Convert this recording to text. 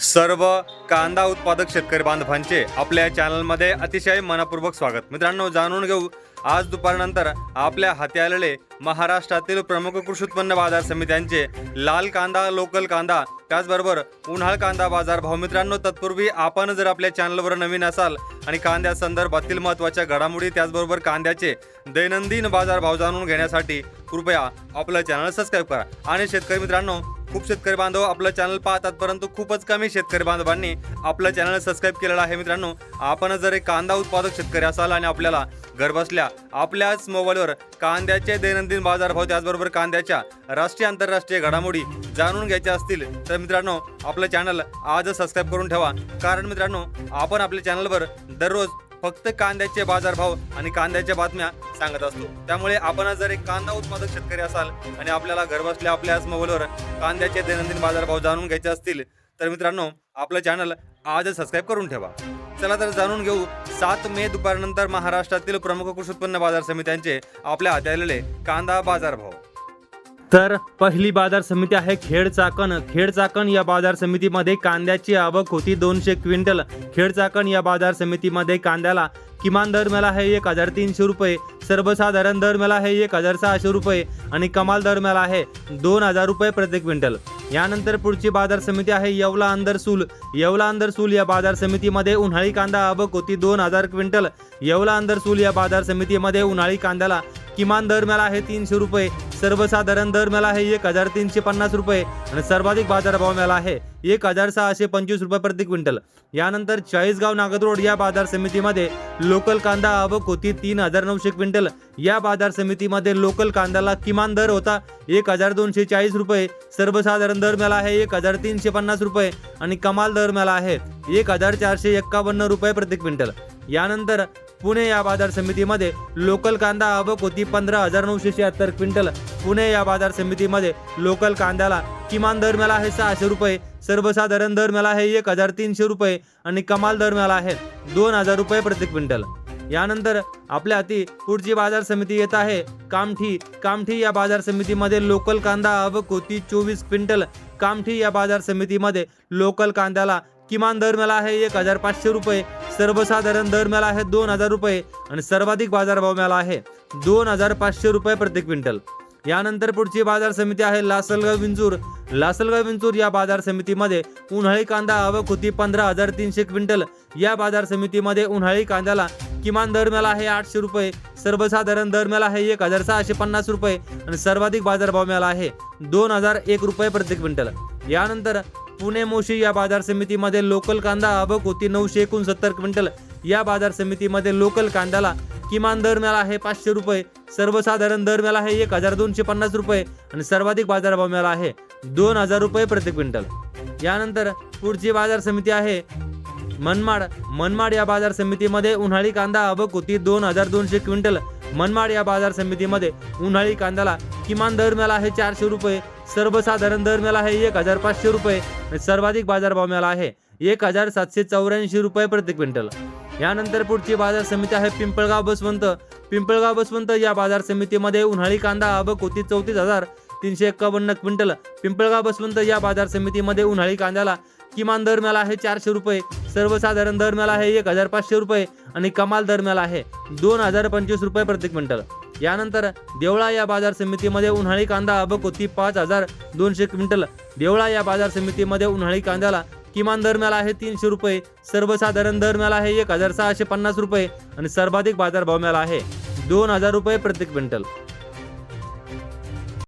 सर्व कांदा उत्पादक शेतकरी बांधवांचे आपल्या चॅनलमध्ये अतिशय मनपूर्वक स्वागत. मित्रांनो जाणून घेऊ. आज दुपारनंतर आपल्या हाती आलेले महाराष्ट्रातील प्रमुख कृषी उत्पन्न बाजार समित्यांचे लाल कांदा लोकल कांदा त्याचबरोबर उन्हाळ कांदा बाजार भाव. मित्रांनो तत्पूर्वी आपण जर आपल्या चॅनलवर नवीन असाल आणि कांद्या संदर्भातील महत्त्वाच्या घडामोडी त्याचबरोबर कांद्याचे दैनंदिन बाजार भाव जाणून घेण्यासाठी कृपया आपलं चॅनल सबस्क्राईब करा. आणि शेतकरी मित्रांनो खूप शेतकरी बांधव आपलं चॅनल पाहतात परंतु खूपच कमी शेतकरी बांधवांनी आपलं चॅनल सबस्क्राईब केलेलं आहे मित्रांनो. आपण जर एक कांदा उत्पादक शेतकरी असाल आणि आपल्याला घरबसल्या आपल्याच मोबाईलवर कांद्याचे दैनंदिन बाजारभाव त्याचबरोबर कांद्याच्या राष्ट्रीय आंतरराष्ट्रीय घडामोडी जाणून घ्यायच्या असतील तर मित्रांनो आपलं चॅनल आजच सबस्क्राईब करून ठेवा. कारण मित्रांनो आपण आपल्या चॅनलवर दररोज फक्त कांद्याचे बाजारभाव आणि कांद्याच्या बातम्या सांगत असतो. त्यामुळे आपण जर एक कांदा उत्पादक शेतकरी असाल आणि आपल्याला घरबसल्या आपल्याच मोबाईलवर कांद्याचे दैनंदिन बाजारभाव जाणून घ्यायचे असतील तर मित्रांनो आपलं चॅनल आजच सबस्क्राईब करून ठेवा. चला तर जाणून घेऊ सात मे दुपारनंतर महाराष्ट्रातील प्रमुख कृषी उत्पन्न बाजार समित्यांचे आपल्या हाती आलेले कांदा बाजारभाव. तर पहिली बाजार समिती आहे खेड चाकण. खेड चाकण या बाजार समितीमध्ये कांद्याची आवक होती दोनशे क्विंटल. खेड चाकण या बाजार समितीमध्ये कांद्याला किमान दर मेला आहे एक हजार तीनशे रुपये सर्वसाधारण दर मेला आहे एक हजार सहाशे रुपये आणि कमाल दर मिळाला आहे दोन हजार रुपये प्रति क्विंटल. यानंतर पुढची बाजार समिती आहे येवला अंदरसूल येवला अंदरसूल या बाजार समितीमध्ये उन्हाळी कांदा अबक होती दोन हजार क्विंटल. येवला अंदरसूल या बाजार समितीमध्ये उन्हाळी कांद्याला किमान दर मेला आहे तीनशे रुपये सर्वसाधारण दर मेला आहे एक हजार तीनशे पन्नास रुपये आणि सर्वाधिक बाजारभाव मेला आहे एक हजार सहाशे पंचवीस रुपये प्रति क्विंटल. यानंतर चाळीसगाव नागद रोड या बाजार समितीमध्ये लोकल कांदा आवक होती तीन हजार नऊशे क्विंटल. या बाजार समितीमध्ये लोकल कांद्याला किमान दर होता एक हजार दोनशे चाळीस रुपये. सर्वसाधारण दर मिळाला आहे एक हजार तीनशे पन्नास रुपये आणि कमाल दर मिळाला आहे एक हजार चारशे एक्कावन्न रुपये प्रति क्विंटल. यानंतर पुणे या बाजार समितीमध्ये लोकल कांदा आवक होती पंधरा हजार नऊशे शहात्तर क्विंटल. पुणे या बाजार समितीमध्ये लोकल कांद्याला किमान दर मिळाला आहे सहाशे रुपये सर्वसाधारण दर मिळाला आहे एक हजार तीनशे रुपये आणि कमाल दर मिळाला आहे दोन हजार रुपये प्रति क्विंटल. यानंतर आपल्या हाती पुढची बाजार समिती येत आहे. कामठी कामठी या बाजार समितीमध्ये लोकल कांदा व कोती चोवीस क्विंटल. कामठी या बाजार समितीमध्ये लोकल कांद्याला किमान दर मिळाला आहे एक हजार पाचशे रुपये सर्वसाधारण दर मिळाला आहे दोन हजार रुपये आणि सर्वाधिक बाजारभाव मिळाला आहे दोन हजार पाचशे रुपये प्रति क्विंटल. यानंतर पुढची बाजार समिती आहे लासलगाव विंचूर लासलगाव विंचूर या बाजार समितीमध्ये उन्हाळी कांदा आवक होती पंधरा हजार तीनशे क्विंटल. या बाजार समितीमध्ये उन्हाळी कांद्याला किमान दर मिळाला आहे आठशे रुपये. सर्वसाधारण दर मिळाला आहे एक हजार सहाशे पन्नास रुपये. आणि सर्वाधिक बाजारभाव मिळाला आहे दोन हजार एक रुपये प्रति क्विंटल. यानंतर पुणे मोशी या बाजार समितीमध्ये लोकल कांदा आवक होती नऊशे एकोणसत्तर क्विंटल. या बाजार समितीमध्ये लोकल कांद्याला किमान दर मिळाला आहे पाचशे रुपये. सर्वसाधारण दर मिळाला आहे एक हजार दोनशे पन्नास रुपये आणि सर्वाधिक बाजारभाव मिळाला आहे दोन हजार रुपये प्रति क्विंटल. यानंतर पुढची बाजार समिती आहे मनमाड. मनमाड या बाजार समितीमध्ये उन्हाळी कांदा अबक होती दोन हजार दोनशे क्विंटल. मनमाड या बाजार समितीमध्ये उन्हाळी कांद्याला किमान दर मिळाला आहे चारशे रुपये. सर्वसाधारण दर मिळाला आहे एक हजार पाचशे रुपये सर्वाधिक बाजारभाव मिळाला आहे एक हजार सातशे चौऱ्याऐंशी रुपये प्रति क्विंटल. यानंतर पुढची बाजार समिती आहे पिंपळगाव बसवंत. पिंपळगाव बसवंत या बाजार समितीमध्ये उन्हाळी कांदा आवक होती चौतीस हजार तीनशे एक्कावन्न क्विंटल. पिंपळगाव बसवंत या बाजार समितीमध्ये उन्हाळी कांद्याला किमान दर मिळाला आहे चारशे रुपये सर्वसाधारण दर मिळाला आहे एक हजार पाचशे रुपये आणि कमाल दर मिळाला आहे दोन हजार पंचवीस रुपये प्रति क्विंटल. यानंतर देवळा या बाजार समितीमध्ये उन्हाळी कांदा आवक होती पाच हजार दोनशे क्विंटल. देवळा या बाजार समितीमध्ये उन्हाळी कांद्याला किमान दर मिळाला आहे तीनशे रुपये सर्वसाधारण दर मिळाला आहे एक हजार सहाशे पन्नास रुपये आणि सर्वाधिक बाजारभाव मिळाला आहे दोन हजार रुपये प्रति क्विंटल.